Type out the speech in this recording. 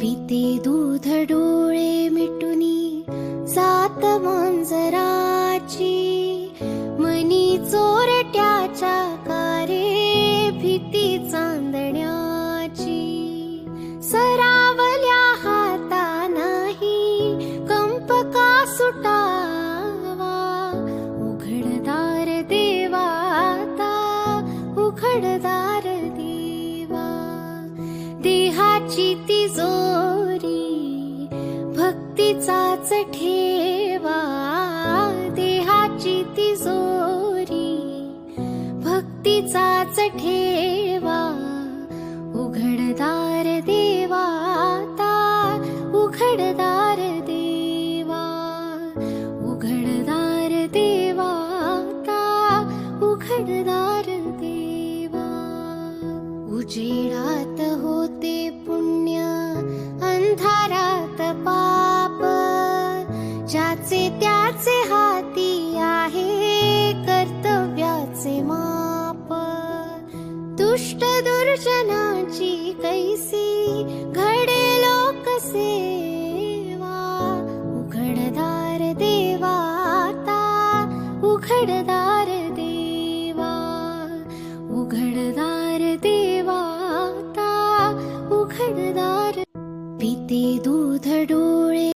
पिते दूध डोळे मिटुनी सात मांजराची. मनी चोरट्याच्या कारे भीती चांदण्याची. सरावल्या हाता नाही कंप का सुटावा. उघडदार देवाता उघडदार देवा देहाची भक्तीचाच ठेवा देहाची तिजोरी भक्तीचाच ठेवा. उघडदार देवाता उघडदार देवा. उघडदार देवाता उघडदार देवा. उजेडात धारात पाप. ज्याचे त्याचे हाती आहे कर्तव्याचे माप. दुष्ट दुर्जनाची कैसी घडे लोक सेवा उघडदार देवाता उघडदार देवा. उघडदार बीते दूध डोळे